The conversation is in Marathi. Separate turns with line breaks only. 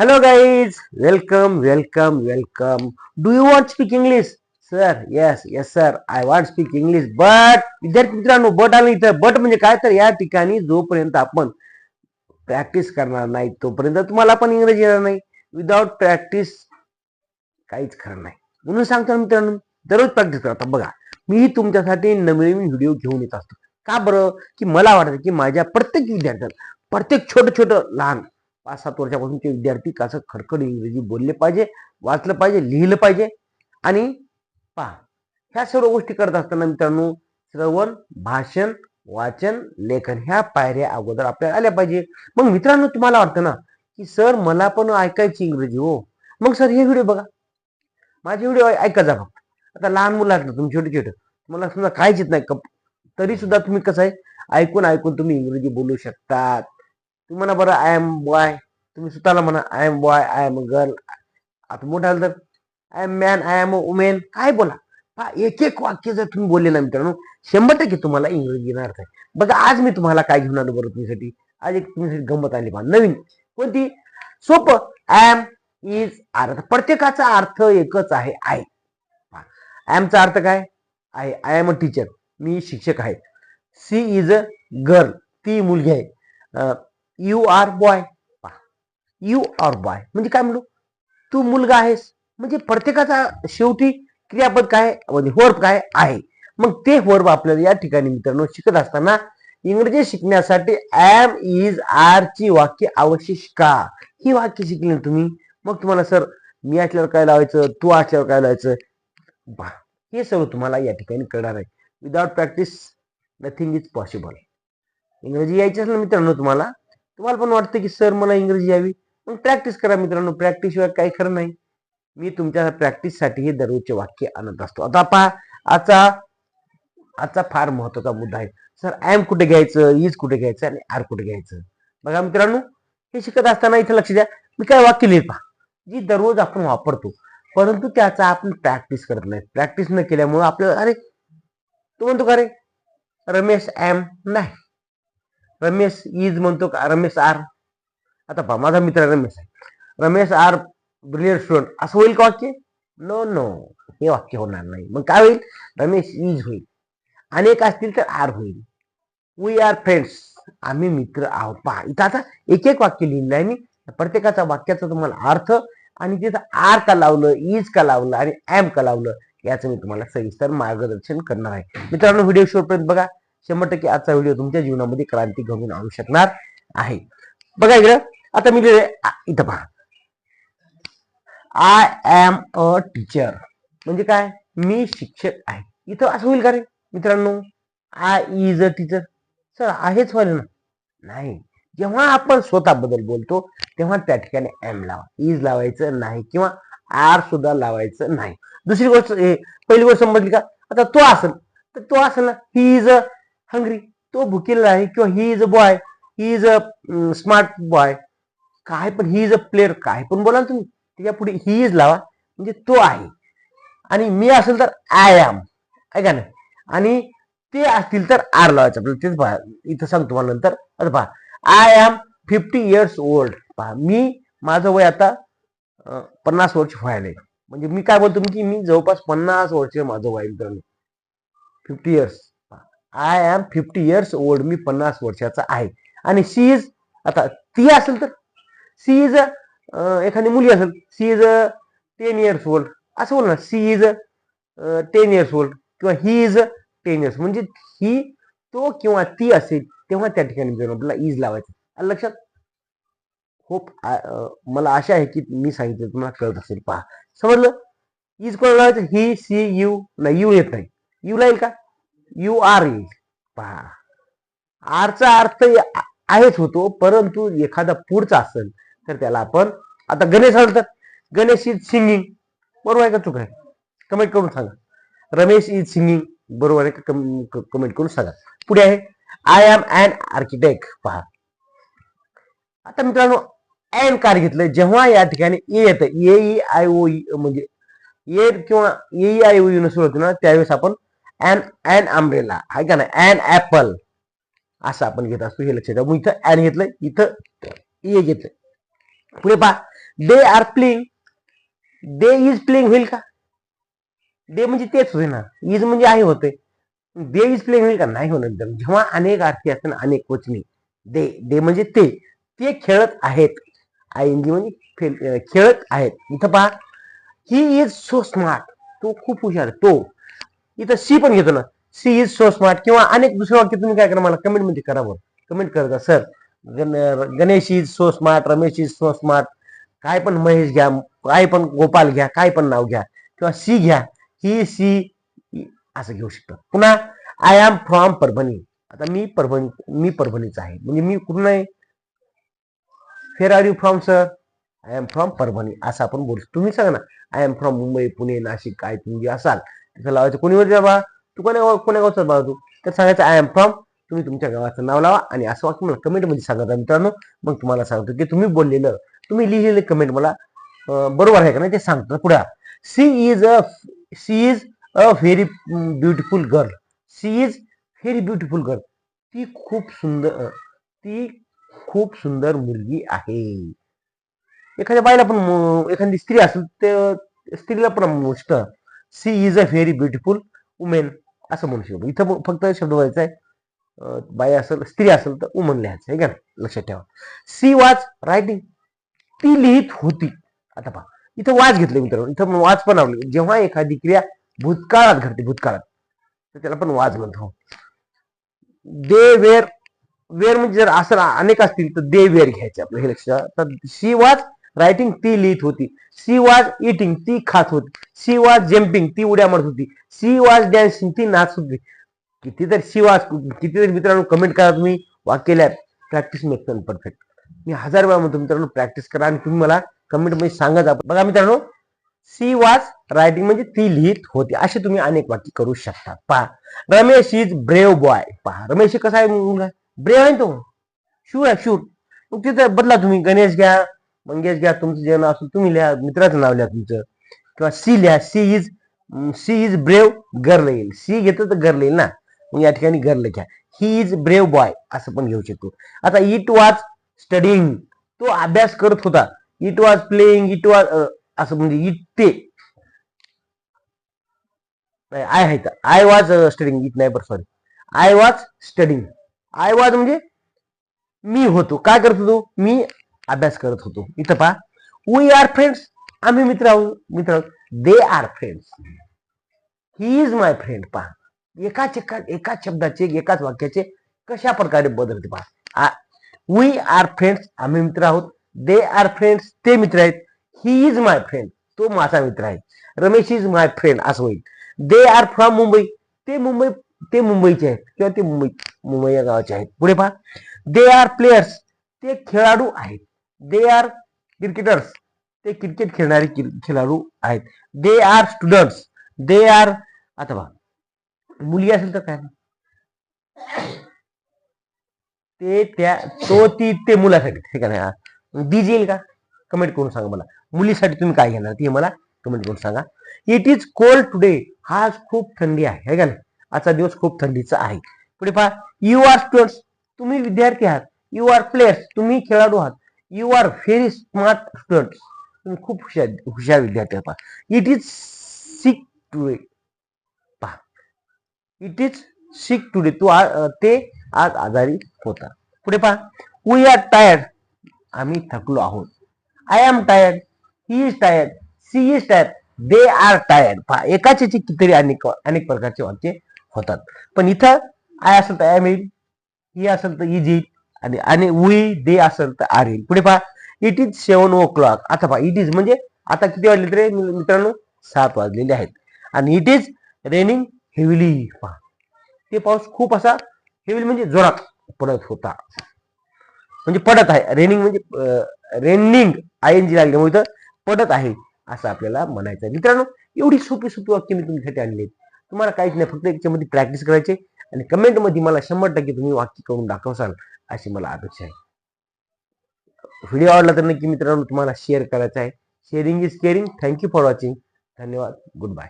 Hello guys welcome welcome welcome do you want speak English sir yes yes sir I want speak English but विद्यार्थी मित्रांनो बट आलं इथं बट म्हणजे काय तर या ठिकाणी जोपर्यंत आपण प्रॅक्टिस करणार नाही तोपर्यंत तुम्हाला पण इंग्रजी येणार नाही. विदाउट प्रॅक्टिस काहीच खरं नाही. म्हणून सांगतो मित्रांनो दररोज प्रॅक्टिस करतो बघा मी तुमच्यासाठी नवीन व्हिडिओ घेऊन येत असतो. का बरं? की मला वाटतं की माझ्या प्रत्येक विद्यार्थ्याला प्रत्येक छोटं छोटं लहान पाच सात वर्षापासूनचे विद्यार्थी कसं खडखड इंग्रजी बोलले पाहिजे वाचलं पाहिजे लिहिलं पाहिजे आणि पहा ह्या सर्व गोष्टी करत असताना मित्रांनो श्रवण भाषण वाचन लेखन ह्या पायऱ्या अगोदर आपल्याला आल्या पाहिजे. मग मित्रांनो तुम्हाला वाटतं ना की सर मला पण ऐकायची इंग्रजी हो. मग सर हे व्हिडिओ बघा. माझे व्हिडिओ ऐका जा फक्त. आता लहान मुलं असलं तुम्ही छोटे छोटे तुम्हाला समजा काहीच येत नाही. तरी सुद्धा तुम्ही कसं आहे ऐकून ऐकून तुम्ही इंग्रजी बोलू शकतात. तुम्ही म्हणा बरं आय एम बॉय तुम्ही स्वतःला म्हणा I am boy I am girl आता मोठं तर I am man I am women काय बोला? पहा, एक एक वाक्य जर तुम्ही बोलले ना मित्रांनो शंभर टक्के तुम्हाला इंग्रजी येणार आहे बघा आज मी तुम्हाला काय घेऊन आलो बरं तुमच्यासाठी? आज एक तुमच्यासाठी गंमत आली पहा. नवीन. कोणती? सोपं. एम इज आर प्रत्येकाचा अर्थ एकच आहे आय चा अर्थ काय? आहे आय एम अ टीचर मी शिक्षक आहे. सी इज अ गर्ल ती मुलगी आहे. You are boy you are boy म्हणजे काय म्हणू? तू मुलगा आहेस. म्हणजे प्रत्येकाचा शेवटी क्रियापद काय? म्हणजे वर्ब काय? आहे. मग ते वर्ब आपल्याला या ठिकाणी मित्रांनो शिकत असताना इंग्रजी शिकण्यासाठी एम इज आर ची वाक्य आवश्यक का ही वाक्य शिकली ना तुम्ही मग तुम्हाला सर मी असल्यावर काय लावायचं? तू असल्यावर काय लावायचं? बा हे सर्व तुम्हाला या ठिकाणी कळणार आहे. Without practice nothing is possible इंग्रजी यायची असेल ना मित्रांनो तुम्हाला? तुम्हाला पण वाटतं की सर मला इंग्रजी यावी? मग प्रॅक्टिस करा मित्रांनो. प्रॅक्टिस शिवाय काही खरं नाही. मी तुमच्या प्रॅक्टिससाठी हे दररोजचे वाक्य आणत असतो. आता पहा आजचा आजचा फार महत्त्वाचा मुद्दा आहे. सर एम कुठे घ्यायचं? इज कुठे घ्यायचं? आणि आर कुठे घ्यायचं? बघा मित्रांनो हे शिकत असताना इथे लक्ष द्या. मी काय वाक्य लिहित पहा जी दररोज आपण वापरतो. परंतु त्याचा आपण प्रॅक्टिस करत नाही. प्रॅक्टिस न केल्यामुळे आपल्याला अरे तो म्हणतो का रे? रमेश एम नाही. रमेश इज म्हणतो का? रमेश आर. आता पहा माझा मित्र रमेश आहे. रमेश आर ब्रिलियंट स्टुडंट असं होईल का वाक्य? नो नो हे वाक्य होणार नाही. मग काय होईल? रमेश इज होईल. अनेक असतील तर आर होईल. वी आर फ्रेंड्स आम्ही मित्र आहोत. पहा इथं आता एक एक वाक्य लिहिलं आहे मी. प्रत्येकाचा वाक्याचा तुम्हाला अर्थ आणि तिथं आर का लावलं इज का लावलं आणि ॲम का लावलं याचं मी तुम्हाला सविस्तर मार्गदर्शन करणार आहे. मित्रांनो व्हिडिओ शेवटपर्यंत बघा. शंभर टक्के आजचा व्हिडिओ तुमच्या जीवनामध्ये क्रांती घडवून आणू शकणार आहे. बघा इकडं आता मी इथं पहा. आय एम अ टीचर म्हणजे काय? मी शिक्षक आहे. इथं असं होईल का रे मित्रांनो? I is a teacher sir आहेच व्हायला ना? नाही. जेव्हा आपण स्वतःबद्दल बोलतो तेव्हा त्या ठिकाणी एम लावा. इज लावायचं नाही किंवा आर सुद्धा लावायचं नाही. दुसरी गोष्ट हे पहिली गोष्ट समजली का? आता तो असेल. तर तो असेल ना ही इज अ हंग्री तो भुकेलेला आहे किंवा he is a boy he is a smart boy काय पण ही इज अ प्लेअर काय पण बोला ना तुम्ही त्याच्या पुढे ही इज लावा. म्हणजे तो आहे. आणि मी असेल तर आय एम ऐका ना आणि ते असतील तर आर लावायचं. आपल्याला तेच पहा. इथं सांगतो मला नंतर. आता पहा. I am fifty years old पहा. मी माझं वय आता पन्नास वर्ष व्हायला म्हणजे मी काय बोलतो? की मी जवळपास पन्नास वर्ष माझं वय मित्रांनो. Fifty years I am fifty years old मी पन्नास वर्षाचा आहे. आणि सी इज आता ती असेल तर सी इज एखादी मुली असेल she is ten years old असं बोल ना she is ten years old किंवा ही इज टेन इयर्स म्हणजे ही तो किंवा ती असेल तेव्हा त्या ठिकाणी मित्रांनो आपल्याला इज लावायचं. लक्षात होप मला आशा आहे की मी सांगितलं तुम्हाला कळत असेल. पहा समजलं? इज कोणाला लावायचं? ही सी यू नाही यू येत नाही. यू लाईल का? यू आर येईल पहा. आरचा अर्थ आहेच होतो परंतु एखादा पुढचा असेल तर त्याला आपण आता गणेश म्हणतात. गणेश इज सिंगिंग बरोबर आहे का चुक आहे? कमेंट करून सांगा. रमेश इज सिंगिंग बरोबर आहे का? कमेंट करून सांगा. पुढे आहे. आय एम अँड आर्किटेक्ट पहा. आता मित्रांनो एन कार घेतलं जेव्हा या ठिकाणी ए येतं ए ई आय ओ म्हणजे ए किंवा ए ई आय ओ न सुरू होते ना त्यावेळेस आपण अन अन अम्ब्रेला आहे का ना अन ऍपल असं आपण घेत असतो. हे लक्षात मग इथं अन घेतलं इथं ए घेतलं पुढे पहा. They are playing they is playing होईल का? दे म्हणजे तेच होते ना. इज म्हणजे आहे होते. दे इज प्लेइंग होईल का? नाही होणार. जेव्हा अनेक अर्थी असतात अनेक कोचनी दे दे म्हणजे ते. ते खेळत आहेत. आय एन जी म्हणजे खेळत आहेत. इथं पहा. ही इज सो स्मार्ट तो खूप हुशार आहे, तो इथं सी पण घेतो ना सी इज सो स्मार्ट किंवा अनेक दुसरे वाक्य तुम्ही काय करा मला कमेंटमध्ये करा बरं. कमेंट करा sir Ganesh is so smart Ramesh is so smart काय पण महेश घ्या काय पण गोपाल घ्या काय पण नाव घ्या. किंवा सी घ्या. ही सी असं घेऊ शकतो. पुन्हा आय एम फ्रॉम परभणी. आता मी परभणी मी परभणीचा आहे. म्हणजे मी कुठून आहे? Where are you from sir I am from Parbhani. असं आपण बोलतो तुम्ही सांगा ना. I am from Mumbai Pune Nashik काय तुम्ही असाल. तिथं लावायचं. कोणी वरती बा? तू कोण्या कोण्या गावचा बाबा तू? तर सांगायचं आय एम फ्रॉम तुम्ही तुमच्या गावाचं नाव लावा आणि असं वाक्य मला कमेंटमध्ये सांगा मित्रांनो मग तुम्हाला सांगतो की तुम्ही बोललेलं तुम्ही लिहिलेलं कमेंट मला बरोबर आहे का नाही ते सांगतो. पुढे she is a she is a very beautiful girl she is very beautiful girl ती खूप सुंदर ती खूप सुंदर मुलगी आहे. एखाद्या बाईला पण एखादी स्त्री असेल तर स्त्रीला पण मोजतं she is a very beautiful women असं म्हणू शकतो. इथं मग फक्त शब्द व्हायचा आहे बाई असेल स्त्री असेल तर वुमन लिहायचं आहे का नाही? लक्षात ठेवा. She was writing. ती लिहित होती. आता पहा इथं वाच घेतले मित्रांनो. इथं वाच पण आवडले जेव्हा एखादी क्रिया भूतकाळात घडते भूतकाळात तर त्याला पण वाज म्हणतो. हो. दे वेर वेर म्हणजे जर असं अनेक असतील तर दे वेर घ्यायचे आपलं. हे लक्षात तर सी वाच रायटिंग ती लिहित होती. सी वाज इटिंग ती खात होती. सी वाज जम्पिंग ती उड्या मारत होती. सी वाज डॅन्सिंग ती नाच होती. कितीतरी सी वाज कितीतरी मित्रांनो कमेंट करा तुम्ही. वाक्य प्रॅक्टिस मेक परफेक्ट मी हजार वेळा म्हणतो मित्रांनो प्रॅक्टिस करा आणि तुम्ही मला कमेंटमध्ये सांगत बघा मित्रांनो सी वाज रायटिंग म्हणजे ती लिहित होती. असे तुम्ही अनेक वाक्य करू शकता. पहा. रमेश इज ब्रेव बॉय पहा. रमेश कसा आहे मुलगा? ब्रेव आहे ना तो? शूर आहे शूर मग तिथं बदला तुम्ही. गणेश घ्या. मंगेश घ्या तुमचं जे नाव असेल तुम्ही लिहा मित्राचं नाव लिहा तुमचं. किंवा सी लिहा she is she is brave girl येईल. सी घेतं तर गर्ल येईल ना? मग या ठिकाणी गर्ल घ्या. ही इज ब्रेव बॉय असं पण घेऊ शकतो. आता इट वॉज स्टडिंग तो अभ्यास करत होता. It was playing it was असं म्हणजे इट ते. आय आहे आय वॉज स्टडिंग इट नाही बरं sorry I was studying I was म्हणजे मी होतो. काय करत होतो? मी अभ्यास करत होतो. इथं पहा. वी आर फ्रेंड्स आम्ही मित्र आहोत. मित्र they are friends he is my friend पहा. एकाच एका एकाच शब्दाचे एकाच वाक्याचे कशा प्रकारे बदलते पहा. वी आर फ्रेंड्स आम्ही मित्र आहोत. दे आर फ्रेंड्स ते मित्र आहेत. ही इज माय फ्रेंड तो माझा मित्र आहे. रमेश इज माय फ्रेंड असं होईल. They are from Mumbai. ते मुंबई ते मुंबईचे आहेत. किंवा ते मुंबई मुंबई या गावाचे आहेत. पुढे पहा. दे आर प्लेयर्स ते खेळाडू आहेत. दे आर क्रिकेटर्स ते क्रिकेट खेळणारे खेळाडू आहेत. They are students they are आता मुली असेल तर काय? ते त्या तो ती ते मुलासाठी ठीक आहे ना बीज येईल का? कमेंट करून सांगा मला. मुलीसाठी तुम्ही काय घेणार? ते मला कमेंट करून सांगा. इट इज कोल्ड टुडे आज खूप थंडी आहे. का नाही? आजचा दिवस खूप थंडीचा आहे. पुढे पहा. यू आर स्टुडंट्स तुम्ही विद्यार्थी आहात. यू आर प्लेयर्स तुम्ही खेळाडू आहात. You are very smart student तुम्ही खूप हुशार हुशार विद्यार्थी आहात. पहा इट इज सिक टुडे पहा. इट इज सिक टुडे तू ते आज आजारी होता. पुढे पहा. वी आर टायर्ड आम्ही थकलो आहोत. I am tired he is tired she is tired they are tired पहा. एकाच याचे कितीतरी अनेक अनेक प्रकारचे वाक्य होतात. पण इथं आय असेल तर एम मिळेल. ही असेल तर इज येईल आणि आणि वी दे असेल तर आर येईल पुढे पहा it is seven o'clock आता पहा इट इज म्हणजे आता किती वाजले तरी मित्रांनो सात वाजलेले आहेत. आणि इट इज रेनिंग हेविली पहा. ते पाऊस खूप असा हेविली म्हणजे जोरात पडत होता. म्हणजे पडत आहे. रेनिंग म्हणजे रेनिंग आय एन जी लागल्यामुळे तर पडत आहे असं आपल्याला म्हणायचं आहे. मित्रांनो एवढी सोपी सोपी वाक्य मी तुमच्यासाठी आणली तुम्हाला काहीच नाही फक्त याच्यामध्ये प्रॅक्टिस करायची. आणि कमेंटमध्ये मला शंभर टक्के तुम्ही वाक्य करून दाखवसाल अशी मला अपेक्षा आहे. व्हिडिओ आवडला तर नक्की मित्रांनो तुम्हाला शेअर करायचा आहे. Sharing is caring thank you for watching धन्यवाद. Good bye